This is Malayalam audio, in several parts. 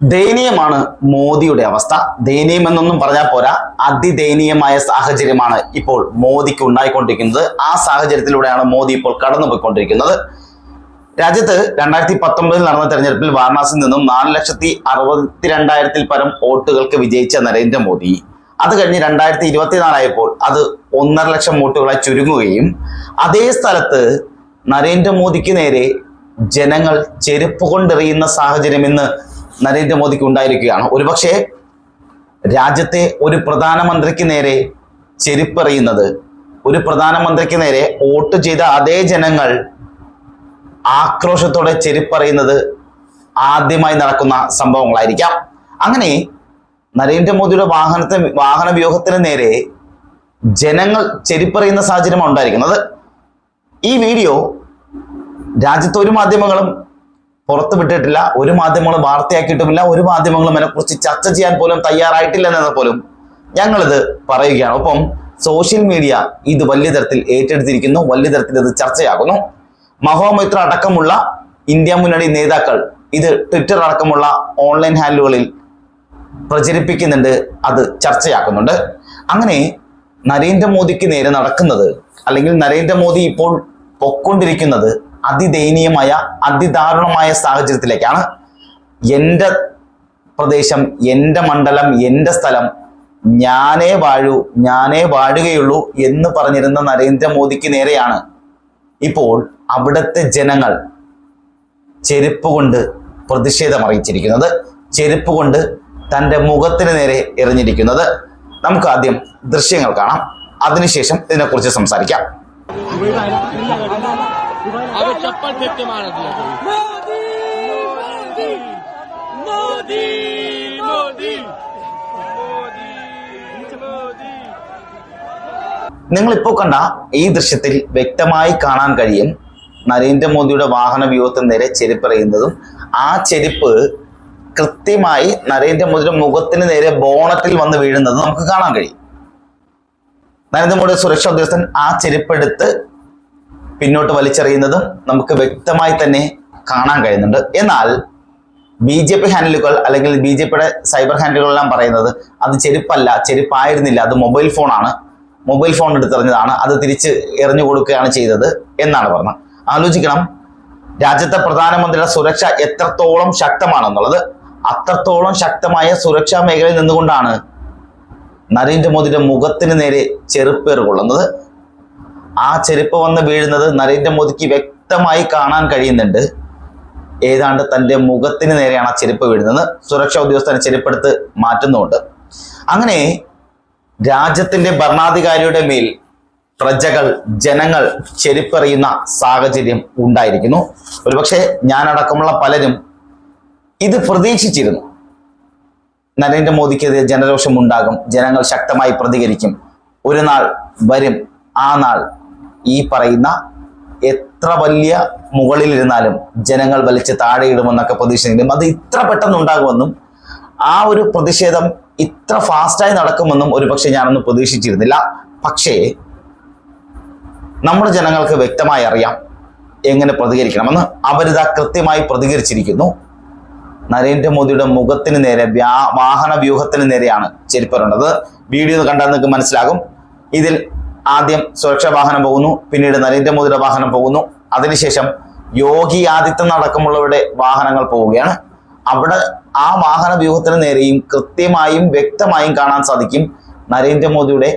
ദയനീയമാണ് മോദിയുടെ അവസ്ഥ. ദയനീയം എന്നൊന്നും പറഞ്ഞാൽ പോരാ. അതിദയനീയമായ സാഹചര്യമാണ് ഇപ്പോൾ മോദിക്ക് ഉണ്ടായിക്കൊണ്ടിരിക്കുന്നത്. ആ സാഹചര്യത്തിലൂടെയാണ് മോദി ഇപ്പോൾ കടന്നുപോയിക്കൊണ്ടിരിക്കുന്നത്. രാജ്യത്ത് രണ്ടായിരത്തി പത്തൊമ്പതിൽ നടന്ന തെരഞ്ഞെടുപ്പിൽ വാരണാസിയിൽ നിന്നും നാല് ലക്ഷത്തി അറുപത്തിരണ്ടായിരത്തിൽ പരം വോട്ടുകൾക്ക് വിജയിച്ച നരേന്ദ്രമോദി. അത് കഴിഞ്ഞ് രണ്ടായിരത്തി ഇരുപത്തിനാലായപ്പോൾ അത് ഒന്നര ലക്ഷം വോട്ടുകളായി ചുരുങ്ങുകയും അതേ സ്ഥലത്ത് നരേന്ദ്രമോദിക്ക് നേരെ ജനങ്ങൾ ചെരുപ്പ് കൊണ്ടെറിയുന്ന സാഹചര്യം ഇന്ന് നരേന്ദ്രമോദിക്ക് ഉണ്ടായിരിക്കുകയാണ്. ഒരുപക്ഷെ രാജ്യത്തെ ഒരു പ്രധാനമന്ത്രിക്ക് നേരെ ചെരുപ്പെറിയുന്നത് ഒരു പ്രധാനമന്ത്രിക്ക് നേരെ വോട്ട് ചെയ്ത അതേ ജനങ്ങൾ ആക്രോശത്തോടെ ചെരുപ്പറിയുന്നത് ആദ്യമായി നടക്കുന്ന സംഭവങ്ങളായിരിക്കാം. അങ്ങനെ നരേന്ദ്രമോദിയുടെ വാഹനത്തെ വാഹന വ്യൂഹത്തിന് നേരെ ജനങ്ങൾ ചെരിപ്പറിയുന്ന സാഹചര്യമാണ് ഉണ്ടായിരിക്കുന്നത്. ഈ വീഡിയോ രാജ്യത്തെ ഒരു മാധ്യമങ്ങളും പുറത്തു വിട്ടിട്ടില്ല ഒരു മാധ്യമങ്ങളും വാർത്തയാക്കിയിട്ടുമില്ല ഒരു മാധ്യമങ്ങളും അതിനെക്കുറിച്ച് ചർച്ച ചെയ്യാൻ പോലും തയ്യാറായിട്ടില്ല എന്നത് പോലും ഞങ്ങളിത് പറയുകയാണ്. ഒപ്പം സോഷ്യൽ മീഡിയ ഇത് വലിയ തരത്തിൽ ഏറ്റെടുത്തിരിക്കുന്നു വലിയ തരത്തിൽ ഇത് ചർച്ചയാകുന്നു. മഹോമൈത്ര അടക്കമുള്ള ഇന്ത്യ മുന്നണി നേതാക്കൾ ഇത് ട്വിറ്റർ അടക്കമുള്ള ഓൺലൈൻ ഹാൻഡിലുകളിൽ പ്രചരിപ്പിക്കുന്നുണ്ട് അത് ചർച്ചയാക്കുന്നുണ്ട്. അങ്ങനെ നരേന്ദ്രമോദിക്ക് നേരെ നടക്കുന്നത് അല്ലെങ്കിൽ നരേന്ദ്രമോദി ഇപ്പോൾ പൊക്കൊണ്ടിരിക്കുന്നത് അതിദയനീയമായ അതിദാരുണമായ സാഹചര്യത്തിലേക്കാണ് എന്റെ പ്രദേശം എന്റെ മണ്ഡലം എന്റെ സ്ഥലം ഞാനേ വാഴൂ ഞാനേ വാഴുകയുള്ളൂ എന്ന് പറഞ്ഞിരുന്ന നരേന്ദ്രമോദിക്ക് നേരെയാണ് ഇപ്പോൾ അവിടുത്തെ ജനങ്ങൾ ചെരുപ്പ് കൊണ്ട് പ്രതിഷേധം അറിയിച്ചിരിക്കുന്നത് ചെരുപ്പ് കൊണ്ട് തന്റെ മുഖത്തിന് നേരെ എറിഞ്ഞിരിക്കുന്നത്. നമുക്ക് ആദ്യം ദൃശ്യങ്ങൾ കാണാം. അതിനുശേഷം ഇതിനെക്കുറിച്ച് സംസാരിക്കാം. अबे चप्पल फेंक के मार दिया कोई मोदी मोदी मोदी मोदी നിങ്ങൾ ഇപ്പോൾ കണ്ട ഈ ദൃശ്യത്തിൽ വ്യക്തമായി കാണാൻ കഴിയും നരേന്ദ്രമോദിയുടെ വാഹന വ്യൂഹത്തിന് നേരെ ചെരുപ്പെറിയുന്നതും ആ ചെരുപ്പ് കൃത്യമായി നരേന്ദ്രമോദിയുടെ മുഖത്തിന് നേരെ ബോണറ്റിൽ വന്ന് വീഴുന്നതും നമുക്ക് കാണാൻ കഴിയും നരേന്ദ്രമോദിയുടെ സുരക്ഷാ ഉദ്യോഗസ്ഥൻ ആ ചെരുപ്പെടുത്ത് പിന്നോട്ട് വലിച്ചെറിയുന്നതും നമുക്ക് വ്യക്തമായി തന്നെ കാണാൻ കഴിയുന്നുണ്ട്. എന്നാൽ ബി ജെ പി ഹാൻഡിലുകൾ അല്ലെങ്കിൽ ബി ജെ പിയുടെ സൈബർ ഹാൻഡിലുകളെല്ലാം പറയുന്നത് അത് ചെരുപ്പല്ല ചെരുപ്പായിരുന്നില്ല. അത് മൊബൈൽ ഫോണാണ് മൊബൈൽ ഫോൺ എടുത്തെറിഞ്ഞതാണ്. അത് തിരിച്ച് എറിഞ്ഞു കൊടുക്കുകയാണ് ചെയ്തത് എന്നാണ് പറഞ്ഞത്. ആലോചിക്കണം. രാജ്യത്തെ പ്രധാനമന്ത്രിയുടെ സുരക്ഷ എത്രത്തോളം ശക്തമാണെന്നുള്ളത്. അത്രത്തോളം ശക്തമായ സുരക്ഷാ മേഖലയിൽ നിന്നുകൊണ്ടാണ് നരേന്ദ്രമോദിയുടെ മുഖത്തിന് നേരെ ചെറുപ്പേർ കൊള്ളുന്നത്. ആ ചെരുപ്പ് വന്ന് വീഴുന്നത് നരേന്ദ്രമോദിക്ക് വ്യക്തമായി കാണാൻ കഴിയുന്നുണ്ട്. ഏതാണ്ട് തന്റെ മുഖത്തിന് നേരെയാണ് ആ ചെരുപ്പ് വീഴുന്നത്. സുരക്ഷാ ഉദ്യോഗസ്ഥനെ ചെരുപ്പെടുത്ത് മാറ്റുന്നുണ്ട് അങ്ങനെ രാജ്യത്തിന്റെ ഭരണാധികാരിയുടെ മേൽ പ്രജകൾ ജനങ്ങൾ ചെരുപ്പെറിയുന്ന സാഹചര്യം ഉണ്ടായിരിക്കുന്നു. ഒരുപക്ഷെ ഞാനടക്കമുള്ള പലരും ഇത് പ്രതീക്ഷിച്ചിരുന്നു. നരേന്ദ്രമോദിക്കെതിരെ ജനരോഷം ഉണ്ടാകും ജനങ്ങൾ ശക്തമായി പ്രതികരിക്കും. ഒരു നാൾ വരും ആ നാൾ ഈ പറയുന്ന എത്ര വലിയ മുകളിലിരുന്നാലും ജനങ്ങൾ വലിച്ച് താഴെയിടുമെന്നൊക്കെ പ്രതീക്ഷിച്ചെങ്കിലും അത് ഇത്ര പെട്ടെന്ന് ഉണ്ടാകുമെന്നും ആ ഒരു പ്രതിഷേധം ഇത്ര ഫാസ്റ്റായി നടക്കുമെന്നും ഒരുപക്ഷെ ഞാനൊന്നും പ്രതീക്ഷിച്ചിരുന്നില്ല. പക്ഷേ നമ്മുടെ ജനങ്ങൾക്ക് വ്യക്തമായി അറിയാം എങ്ങനെ പ്രതികരിക്കണമെന്ന്. അവരിതാ കൃത്യമായി പ്രതികരിച്ചിരിക്കുന്നു. നരേന്ദ്രമോദിയുടെ മുഖത്തിന് നേരെ വാഹന വ്യൂഹത്തിന് നേരെയാണ് ചെരിപ്പറുണ്ടത്. വീഡിയോ കണ്ടാൽ നിങ്ങൾക്ക് മനസ്സിലാകും. ഇതിൽ ആദ്യം സുരക്ഷാ വാഹനം പോകുന്നു പിന്നീട് നരേന്ദ്രമോദിയുടെ വാഹനം പോകുന്നു. അതിനുശേഷം യോഗി ആദിത്യൻ അടക്കമുള്ളവരുടെ വാഹനങ്ങൾ പോവുകയാണ്. അവിടെ ആ വാഹന വ്യൂഹത്തിന് നേരെയും കൃത്യമായും വ്യക്തമായും കാണാൻ സാധിക്കും നരേന്ദ്രമോദിയുടെ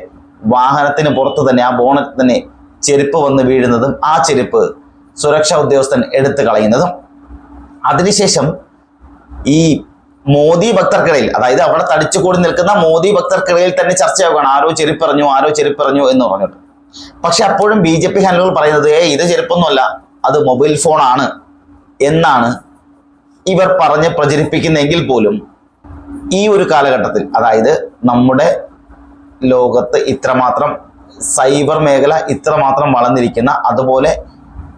വാഹനത്തിന് പുറത്ത് തന്നെ ആ ബോണറ്റ് തന്നെ ചെരുപ്പ് വന്ന് വീഴുന്നതും ആ ചെരുപ്പ് സുരക്ഷാ ഉദ്യോഗസ്ഥൻ എടുത്തു കളയുന്നതും. അതിനുശേഷം ഈ മോദി ഭക്തർക്കിടയിൽ അതായത് അവിടെ തടിച്ചുകൂടി നിൽക്കുന്ന മോദി ഭക്തർക്കിടയിൽ തന്നെ ചർച്ചയാവുകയാണ്. ആരോ ചെരുപ്പറഞ്ഞു ആരോ ചെരുപ്പറഞ്ഞു എന്ന് പറഞ്ഞിട്ട്. പക്ഷെ അപ്പോഴും ബി ജെ പി ഹാൻഡലുകൾ പറയുന്നത് ഏ ഇത് ചെരുപ്പൊന്നുമല്ല അത് മൊബൈൽ ഫോണാണ് എന്നാണ് ഇവർ പറഞ്ഞ് പ്രചരിപ്പിക്കുന്നെങ്കിൽ പോലും ഈ ഒരു കാലഘട്ടത്തിൽ അതായത് നമ്മുടെ ലോകത്ത് ഇത്രമാത്രം സൈബർ മേഖല ഇത്രമാത്രം വളർന്നിരിക്കുന്ന അതുപോലെ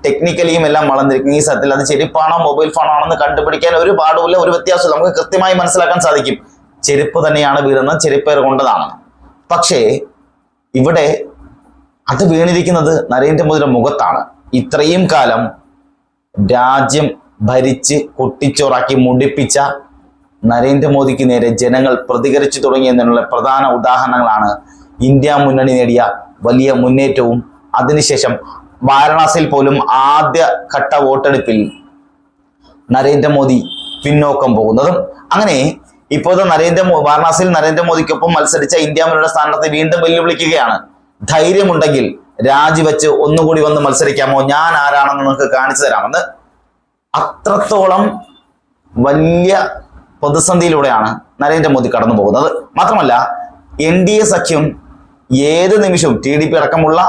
ടെക്നിക്കലിയും എല്ലാം വളർന്നിരിക്കും. ഈ സത്തിൽ അത് ചെരുപ്പാണോ മൊബൈൽ ഫോണോ ആണെന്ന് കണ്ടുപിടിക്കാൻ ഒരു പാടുമില്ല ഒരു വ്യത്യാസമില്ല നമുക്ക് കൃത്യമായി മനസ്സിലാക്കാൻ സാധിക്കും. ചെരുപ്പ് തന്നെയാണ് വീഴുന്നത് ചെരുപ്പേർ കൊണ്ടതാണ്. പക്ഷേ ഇവിടെ അത് വീണിരിക്കുന്നത് നരേന്ദ്രമോദിയുടെ മുഖത്താണ്. ഇത്രയും കാലം രാജ്യം ഭരിച്ച് കുട്ടിച്ചോറാക്കി മുടിപ്പിച്ച നരേന്ദ്രമോദിക്ക് നേരെ ജനങ്ങൾ പ്രതികരിച്ചു തുടങ്ങിയെന്നുള്ള പ്രധാന ഉദാഹരണങ്ങളാണ് ഇന്ത്യ മുന്നണി നേടിയ വലിയ മുന്നേറ്റവും അതിനുശേഷം വാരണാസിയിൽ പോലും ആദ്യ ഘട്ട വോട്ടെടുപ്പിൽ നരേന്ദ്രമോദി പിന്നോക്കം പോകുന്നതും അങ്ങനെ ഇപ്പോഴത്തെ നരേന്ദ്ര വാരണാസിയിൽ നരേന്ദ്രമോദിക്കൊപ്പം മത്സരിച്ച ഇന്ത്യ മുന്നണിയുടെ സ്ഥാനാർത്ഥി വീണ്ടും വെല്ലുവിളിക്കുകയാണ്. ധൈര്യമുണ്ടെങ്കിൽ രാജിവെച്ച് ഒന്നുകൂടി വന്ന് മത്സരിക്കാമോ? ഞാൻ ആരാണെന്ന് നിങ്ങൾക്ക് കാണിച്ചു തരാമെന്ന്. അത്രത്തോളം വലിയ പ്രതിസന്ധിയിലൂടെയാണ് നരേന്ദ്രമോദി കടന്നു പോകുന്നത്. മാത്രമല്ല എൻ ഡി എ സഖ്യം ഏത് നിമിഷവും ടി ഡി പി അടക്കമുള്ള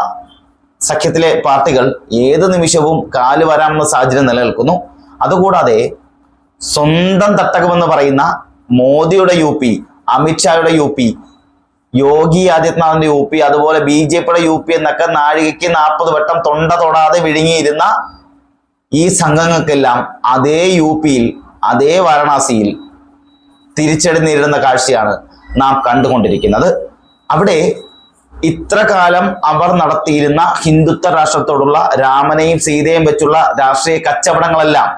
സഖ്യത്തിലെ പാർട്ടികൾ ഏത് നിമിഷവും കാൽ വരാമെന്ന സാഹചര്യം നിലനിൽക്കുന്നു. അതുകൂടാതെ സ്വന്തം തട്ടകമെന്ന് പറയുന്ന മോദിയുടെ യു പി അമിത്ഷായുടെ യു പി യോഗി ആദിത്യനാഥിന്റെ യു പി അതുപോലെ ബി ജെ പിയുടെ യു പി എന്നൊക്കെ നാഴികയ്ക്ക് നാൽപ്പത് വട്ടം തൊണ്ട തൊടാതെ വിഴുങ്ങിയിരുന്ന ഈ സംഘങ്ങൾക്കെല്ലാം അതേ യു പിയിൽ അതേ വാരണാസിയിൽ തിരിച്ചടി നേരിടുന്ന കാഴ്ചയാണ് നാം കണ്ടുകൊണ്ടിരിക്കുന്നത്. അവിടെ ഇത്ര കാലം അവർ നടത്തിയിരുന്ന ഹിന്ദുത്വ രാഷ്ട്രത്തോടുള്ള രാമനെയും സീതയും വെച്ചുള്ള രാഷ്ട്രീയ കച്ചവടങ്ങളെല്ലാം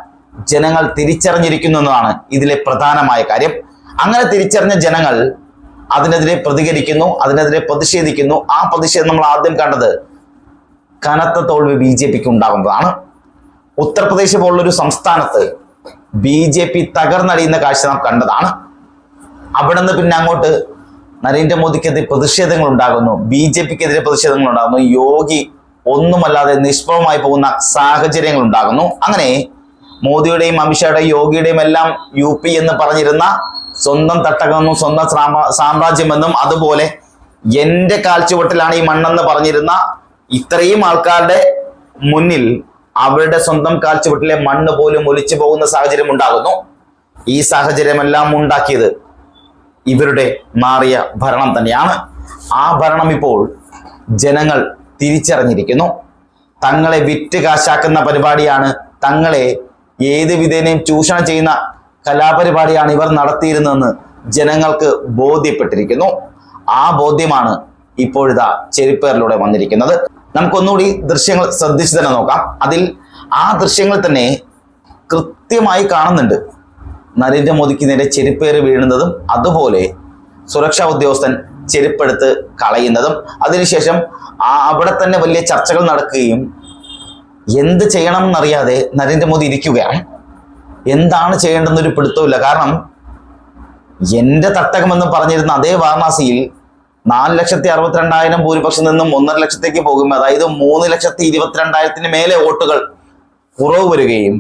ജനങ്ങൾ തിരിച്ചറിഞ്ഞിരിക്കുന്നു എന്നതാണ് ഇതിലെ പ്രധാനമായ കാര്യം. അങ്ങനെ തിരിച്ചറിഞ്ഞ ജനങ്ങൾ അതിനെതിരെ പ്രതികരിക്കുന്നു അതിനെതിരെ പ്രതിഷേധിക്കുന്നു. ആ പ്രതിഷേധം നമ്മൾ ആദ്യം കണ്ടത് കനത്ത തോൽവി ബി ജെ പിക്ക് ഉണ്ടാകുന്നതാണ്. ഉത്തർപ്രദേശ് പോലുള്ളൊരു സംസ്ഥാനത്ത് ബി ജെ പി തകർന്നടിയുന്ന കാഴ്ച നാം കണ്ടതാണ്. അവിടെ നിന്ന് പിന്നെ അങ്ങോട്ട് നരേന്ദ്രമോദിക്കെതിരെ പ്രതിഷേധങ്ങൾ ഉണ്ടാകുന്നു ബി ജെ പിക്കെതിരെ പ്രതിഷേധങ്ങൾ ഉണ്ടാകുന്നു യോഗി ഒന്നുമല്ലാതെ നിഷ്പ്രഭമായി പോകുന്ന സാഹചര്യങ്ങൾ ഉണ്ടാകുന്നു അങ്ങനെ മോദിയുടെയും അമിത്ഷായുടെയും യോഗിയുടെയും എല്ലാം യു പി എന്ന് പറഞ്ഞിരുന്ന സ്വന്തം തട്ടകമെന്നും സ്വന്തം സാമ്രാജ്യമെന്നും അതുപോലെ എന്റെ കാൽച്ചുവട്ടിലാണ് ഈ മണ്ണെന്ന് പറഞ്ഞിരുന്ന ഇത്രയും ആൾക്കാരുടെ മുന്നിൽ അവരുടെ സ്വന്തം കാൽച്ചുവട്ടിലെ മണ്ണ് പോലും ഒലിച്ചു പോകുന്ന സാഹചര്യം ഉണ്ടാകുന്നു ഈ സാഹചര്യമെല്ലാം ഉണ്ടാക്കിയത് ഇവരുടെ മാറിയ ഭരണം തന്നെയാണ്. ആ ഭരണം ഇപ്പോൾ ജനങ്ങൾ തിരിച്ചറിഞ്ഞിരിക്കുന്നു. തങ്ങളെ വിറ്റ് കാശാക്കുന്ന പരിപാടിയാണ് തങ്ങളെ ഏത് വിധേനയും ചൂഷണം ചെയ്യുന്ന കലാപരിപാടിയാണ് ഇവർ നടത്തിയിരുന്നതെന്ന് ജനങ്ങൾക്ക് ബോധ്യപ്പെട്ടിരിക്കുന്നു. ആ ബോധ്യമാണ് ഇപ്പോഴിതാ ചെരുപ്പേറിലൂടെ വന്നിരിക്കുന്നത്. നമുക്കൊന്നുകൂടി ദൃശ്യങ്ങൾ ശ്രദ്ധിച്ചു തന്നെ നോക്കാം. അതിൽ ആ ദൃശ്യങ്ങൾ തന്നെ കൃത്യമായി കാണുന്നുണ്ട്. നരേന്ദ്രമോദിക്ക് നേരെ ചെരുപ്പേറി വീഴുന്നതും അതുപോലെ സുരക്ഷാ ഉദ്യോഗസ്ഥൻ ചെരുപ്പെടുത്ത് കളയുന്നതും. അതിനുശേഷം അവിടെ തന്നെ വലിയ ചർച്ചകൾ നടക്കുകയും എന്ത് ചെയ്യണം എന്നറിയാതെ നരേന്ദ്രമോദി ഇരിക്കുകയാണ്. എന്താണ് ചെയ്യേണ്ടെന്നൊരു പിടുത്തമില്ല കാരണം എന്റെ തട്ടകമെന്ന് പറഞ്ഞിരുന്ന അതേ വാരണാസിയിൽ നാല് ലക്ഷത്തി അറുപത്തിരണ്ടായിരം ഭൂരിപക്ഷം നിന്നും ഒന്നര ലക്ഷത്തേക്ക് പോകുമ്പോൾ അതായത് മൂന്ന് ലക്ഷത്തി ഇരുപത്തിരണ്ടായിരത്തിന് മേലെ വോട്ടുകൾ കുറവ് വരികയും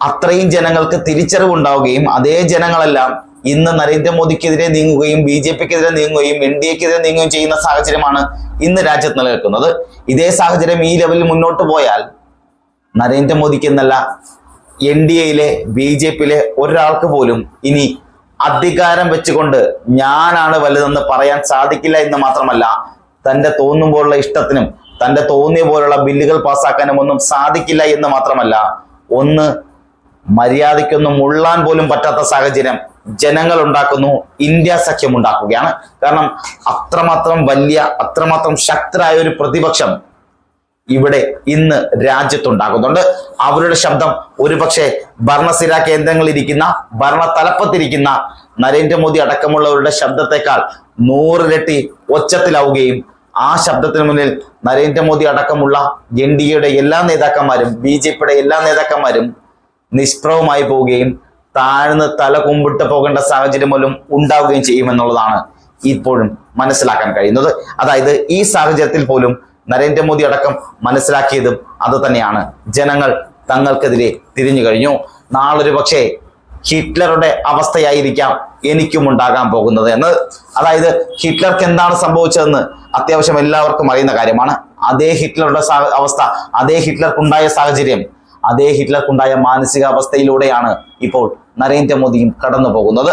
അത്രയും ജനങ്ങൾക്ക് തിരിച്ചറിവുണ്ടാവുകയും അതേ ജനങ്ങളെല്ലാം ഇന്ന് നരേന്ദ്രമോദിക്കെതിരെ നീങ്ങുകയും ബി ജെ പിക്കെതിരെ നീങ്ങുകയും എൻ ഡി എക്കെതിരെ നീങ്ങുകയും ചെയ്യുന്ന സാഹചര്യമാണ് ഇന്ന് രാജ്യത്ത് നിലനിൽക്കുന്നത്. ഇതേ സാഹചര്യം ഈ ലെവലിൽ മുന്നോട്ട് പോയാൽ നരേന്ദ്രമോദിക്ക് എന്നല്ല എൻ ഡി എയിലെ ബി ജെ പിയിലെ ഒരാൾക്ക് പോലും ഇനി അധികാരം വെച്ചുകൊണ്ട് ഞാനാണ് വലുതെന്ന് പറയാൻ സാധിക്കില്ല എന്ന് മാത്രമല്ല തന്റെ തോന്നുമ്പോഴുള്ള ഇഷ്ടത്തിനും തന്റെ തോന്നിയ പോലുള്ള ബില്ലുകൾ പാസ്സാക്കാനും ഒന്നും സാധിക്കില്ല എന്ന് മാത്രമല്ല ഒന്ന് മര്യാദയ്ക്കൊന്നും ഉള്ളാൻ പോലും പറ്റാത്ത സാഹചര്യം ജനങ്ങൾ ഉണ്ടാക്കുന്നു ഇന്ത്യ സഖ്യം ഉണ്ടാക്കുകയാണ്. കാരണം അത്രമാത്രം വലിയ അത്രമാത്രം ശക്തരായ ഒരു പ്രതിപക്ഷം ഇവിടെ ഇന്ന് രാജ്യത്തുണ്ടാകുന്നുണ്ട്. അവരുടെ ശബ്ദം ഒരുപക്ഷെ ഭരണസ്ഥിര കേന്ദ്രങ്ങളിൽ ഇരിക്കുന്ന ഭരണ തലപ്പത്തിരിക്കുന്ന നരേന്ദ്രമോദി അടക്കമുള്ളവരുടെ ശബ്ദത്തെക്കാൾ നൂറിരട്ടി ഒച്ചത്തിലാവുകയും ആ ശബ്ദത്തിന് മുന്നിൽ നരേന്ദ്രമോദി അടക്കമുള്ള എൻ ഡി എയുടെ എല്ലാ നേതാക്കന്മാരും ബി ജെ പിയുടെ എല്ലാ നേതാക്കന്മാരും നിഷ്പ്രഭമായി പോവുകയും താഴ്ന്ന് തല കുമ്പിട്ട് പോകേണ്ട സാഹചര്യം പോലും ഉണ്ടാവുകയും ചെയ്യുമെന്നുള്ളതാണ് ഇപ്പോഴും മനസ്സിലാക്കാൻ കഴിയുന്നത്. അതായത് ഈ സാഹചര്യത്തിൽ പോലും നരേന്ദ്രമോദി അടക്കം മനസ്സിലാക്കിയതും അത് തന്നെയാണ്. ജനങ്ങൾ തങ്ങൾക്കെതിരെ തിരിഞ്ഞു കഴിഞ്ഞു. നാളൊരു പക്ഷേ ഹിറ്റ്ലറുടെ അവസ്ഥയായിരിക്കാം എനിക്കും ഉണ്ടാകാൻ പോകുന്നത് എന്ന്. അതായത് ഹിറ്റ്ലർക്ക് എന്താണ് സംഭവിച്ചതെന്ന് അത്യാവശ്യം എല്ലാവർക്കും അറിയുന്ന കാര്യമാണ്. അതേ ഹിറ്റ്ലറുടെ അവസ്ഥ അതേ ഹിറ്റ്ലർക്കുണ്ടായ സാഹചര്യം അതേ ഹിറ്റ്ലർക്കുണ്ടായ മാനസികാവസ്ഥയിലൂടെയാണ് ഇപ്പോൾ നരേന്ദ്രമോദിയും കടന്നു പോകുന്നത്